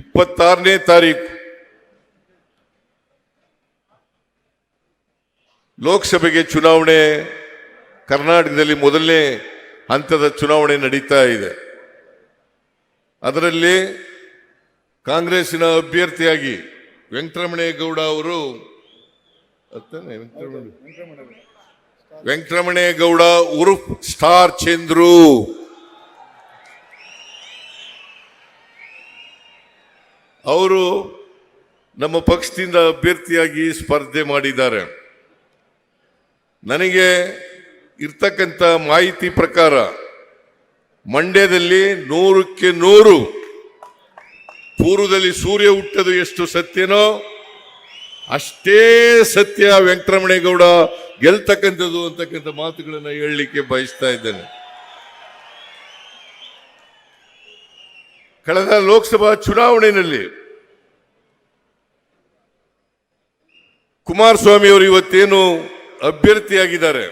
ಇಪ್ಪತ್ತಾರನೇ ತಾರೀಕು. ಲೋಕಸಭೆಗೆ ಚುನಾವಣೆ, ಕರ್ನಾಟಕದಲ್ಲಿ ಮೊದಲನೇ ಹಂತದ ಚುನಾವಣೆ ನಡೀತಾ ಇದೆ. ಅದರಲ್ಲಿ ಕಾಂಗ್ರೆಸ್ಸಿನ ಅಭ್ಯರ್ಥಿಯಾಗಿ ವೆಂಕಟರಮಣೇಗೌಡ ಅವರು ವೆಂಕಟರಮಣೇಗೌಡ ಉರುಫ್ ಸ್ಟಾರ್ ಚಂದ್ರು. ಅವರು ನಮ್ಮ ಪಕ್ಷದಿಂದ ಅಭ್ಯರ್ಥಿಯಾಗಿ ಸ್ಪರ್ಧೆ ಮಾಡಿದ್ದಾರೆ. ನನಗೆ ಇರ್ತಕ್ಕಂಥ ಮಾಹಿತಿ ಪ್ರಕಾರ ಮಂಡ್ಯದಲ್ಲಿ ನೂರಕ್ಕೆ ನೂರು, ಪೂರ್ವದಲ್ಲಿ ಸೂರ್ಯ ಹುಟ್ಟದು ಎಷ್ಟು ಸತ್ಯನೋ ಅಷ್ಟೇ ಸತ್ಯ ವೆಂಕಟರಮಣೇಗೌಡ ಗೆಲ್ತಕ್ಕಂಥದ್ದು ಅಂತಕ್ಕಂಥ ಮಾತುಗಳನ್ನು ಹೇಳಲಿಕ್ಕೆ ಬಯಸ್ತಾ ಇದ್ದೇನೆ. ಕಳೆದ ಲೋಕಸಭಾ ಚುನಾವಣೆಯಲ್ಲಿ ಕುಮಾರಸ್ವಾಮಿ ಅವರು ಇವತ್ತೇನು ಅಭ್ಯರ್ಥಿಯಾಗಿದ್ದಾರೆ,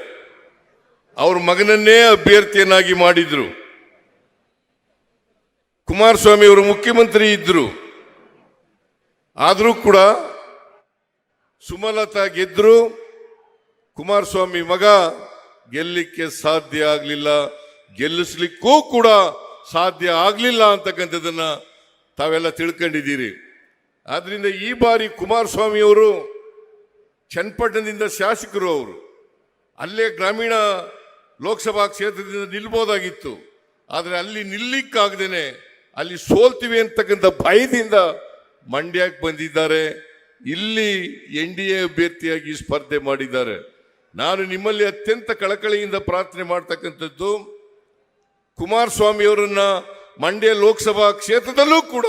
ಅವ್ರ ಮಗನನ್ನೇ ಅಭ್ಯರ್ಥಿಯನ್ನಾಗಿ ಮಾಡಿದ್ರು. ಕುಮಾರಸ್ವಾಮಿ ಅವರು ಮುಖ್ಯಮಂತ್ರಿ ಇದ್ದರು ಆದರೂ ಕೂಡ ಸುಮಲತಾ ಗೆದ್ರು. ಕುಮಾರಸ್ವಾಮಿ ಮಗ ಗೆಲ್ಲಿಕ್ಕೆ ಸಾಧ್ಯ ಆಗಲಿಲ್ಲ. ಗೆಲ್ಲಿಸ್ಲಿಕ್ಕೂ ಕೂಡ ಸಾಧ್ಯ ಆಗಲಿಲ್ಲ ಅಂತಕ್ಕಂಥದ್ದನ್ನ ತಾವೆಲ್ಲ ತಿಳ್ಕೊಂಡಿದ್ದೀರಿ. ಆದ್ರಿಂದ ಈ ಬಾರಿ ಕುಮಾರಸ್ವಾಮಿ ಅವರು ಚನ್ನಪಟ್ಟಣದಿಂದ ಶಾಸಕರು ಅವರು. ಅಲ್ಲೇ ಗ್ರಾಮೀಣ ಲೋಕಸಭಾ ಕ್ಷೇತ್ರದಿಂದ ನಿಲ್ಬೋದಾಗಿತ್ತು. ಆದರೆ ಅಲ್ಲಿ ನಿಲ್ಲಿಕ್ಕಾಗ್ದೇನೆ ಅಲ್ಲಿ ಸೋಲ್ತೀವಿ ಅಂತಕ್ಕಂಥ ಭಯದಿಂದ ಮಂಡ್ಯಕ್ಕೆ ಬಂದಿದ್ದಾರೆ. ಇಲ್ಲಿ ಎನ್ ಡಿ ಎ ಅಭ್ಯರ್ಥಿಯಾಗಿ ಸ್ಪರ್ಧೆ ಮಾಡಿದ್ದಾರೆ. ನಾನು ನಿಮ್ಮಲ್ಲಿ ಅತ್ಯಂತ ಕಳಕಳಿಯಿಂದ ಪ್ರಾರ್ಥನೆ ಮಾಡ್ತಕ್ಕಂಥದ್ದು ಕುಮಾರಸ್ವಾಮಿ ಅವರನ್ನ ಮಂಡ್ಯ ಲೋಕಸಭಾ ಕ್ಷೇತ್ರದಲ್ಲೂ ಕೂಡ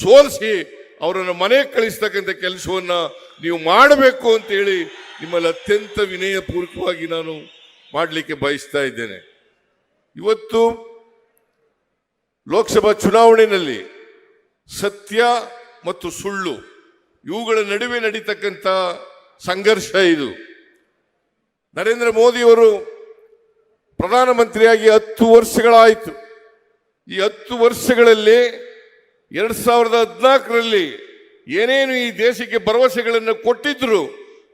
ಸೋಲಿಸಿ ಅವರನ್ನು ಮನೆಗೆ ಕಳಿಸ್ತಕ್ಕಂಥ ಕೆಲಸವನ್ನ ನೀವು ಮಾಡಬೇಕು ಅಂತೇಳಿ ನಿಮ್ಮಲ್ಲಿ ಅತ್ಯಂತ ವಿನಯಪೂರ್ವಕವಾಗಿ ನಾನು ಮಾಡಲಿಕ್ಕೆ ಬಯಸ್ತಾ ಇದ್ದೇನೆ. ಇವತ್ತು ಲೋಕಸಭಾ ಚುನಾವಣೆಯಲ್ಲಿ ಸತ್ಯ ಮತ್ತು ಸುಳ್ಳು ಇವುಗಳ ನಡುವೆ ನಡೀತಕ್ಕಂಥ ಸಂಘರ್ಷ ಇದು. ನರೇಂದ್ರ ಮೋದಿಯವರು ಪ್ರಧಾನಮಂತ್ರಿಯಾಗಿ ಹತ್ತು ವರ್ಷಗಳಾಯಿತು. ಈ ಹತ್ತು ವರ್ಷಗಳಲ್ಲಿ ಎರಡ್ ಸಾವಿರದ ಹದಿನಾಲ್ಕರಲ್ಲಿ ಏನೇನು ಈ ದೇಶಕ್ಕೆ ಭರವಸೆಗಳನ್ನು ಕೊಟ್ಟಿದ್ರು,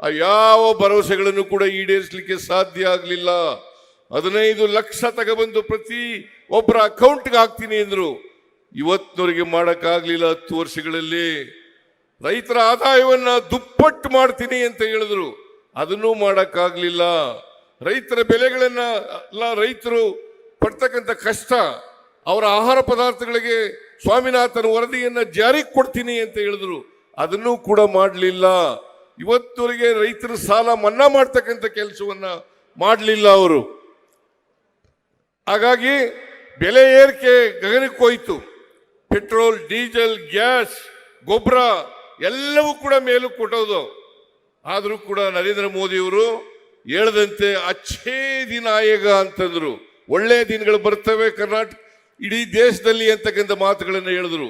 ಆ ಯಾವ ಭರವಸೆಗಳನ್ನು ಕೂಡ ಈಡೇರಿಸಲಿಕ್ಕೆ ಸಾಧ್ಯ ಆಗಲಿಲ್ಲ. ಹದಿನೈದು ಲಕ್ಷ ತಗೊಬಂದು ಪ್ರತಿ ಒಬ್ಬರ ಅಕೌಂಟ್ಗೆ ಹಾಕ್ತೀನಿ ಅಂದ್ರು. ಇವತ್ತಿನವರೆಗೆ ಮಾಡೋಕ್ಕಾಗಲಿಲ್ಲ ಹತ್ತು ವರ್ಷಗಳಲ್ಲಿ. ರೈತರ ಆದಾಯವನ್ನ ದುಪ್ಪಟ್ಟು ಮಾಡ್ತೀನಿ ಅಂತ ಹೇಳಿದ್ರು. ಅದನ್ನೂ ಮಾಡೋಕ್ಕಾಗಲಿಲ್ಲ. ರೈತರ ಬೆಲೆಗಳನ್ನ ಎಲ್ಲ ರೈತರು ಪಡ್ತಕ್ಕಂಥ ಕಷ್ಟ, ಅವರ ಆಹಾರ ಪದಾರ್ಥಗಳಿಗೆ ಸ್ವಾಮಿನಾಥನ ವರದಿಯನ್ನು ಜಾರಿಗೆ ಕೊಡ್ತೀನಿ ಅಂತ ಹೇಳಿದ್ರು. ಅದನ್ನೂ ಕೂಡ ಮಾಡಲಿಲ್ಲ. ಇವತ್ತುವರೆಗೆ ರೈತರ ಸಾಲ ಮನ್ನಾ ಮಾಡ್ತಕ್ಕಂಥ ಕೆಲಸವನ್ನ ಮಾಡಲಿಲ್ಲ ಅವರು. ಹಾಗಾಗಿ ಬೆಲೆ ಏರಿಕೆ ಗಗನಕ್ಕೋಯ್ತು ಪೆಟ್ರೋಲ್, ಡೀಸೆಲ್, ಗ್ಯಾಸ್, ಗೊಬ್ಬರ ಎಲ್ಲವೂ ಕೂಡ ಮೇಲು ಕೊಟ್ಟೋದು ಆದರೂ ಕೂಡ ನರೇಂದ್ರ ಮೋದಿಯವರು ಹೇಳದಂತೆ ಅಚ್ಚೇ ದಿನಾಯಕ ಅಂತಂದ್ರು. ಒಳ್ಳೆಯ ದಿನಗಳು ಬರ್ತವೆ ಕರ್ನಾಟಕ ಇಡೀ ದೇಶದಲ್ಲಿ ಅಂತಕ್ಕಂಥ ಮಾತುಗಳನ್ನು ಹೇಳಿದ್ರು.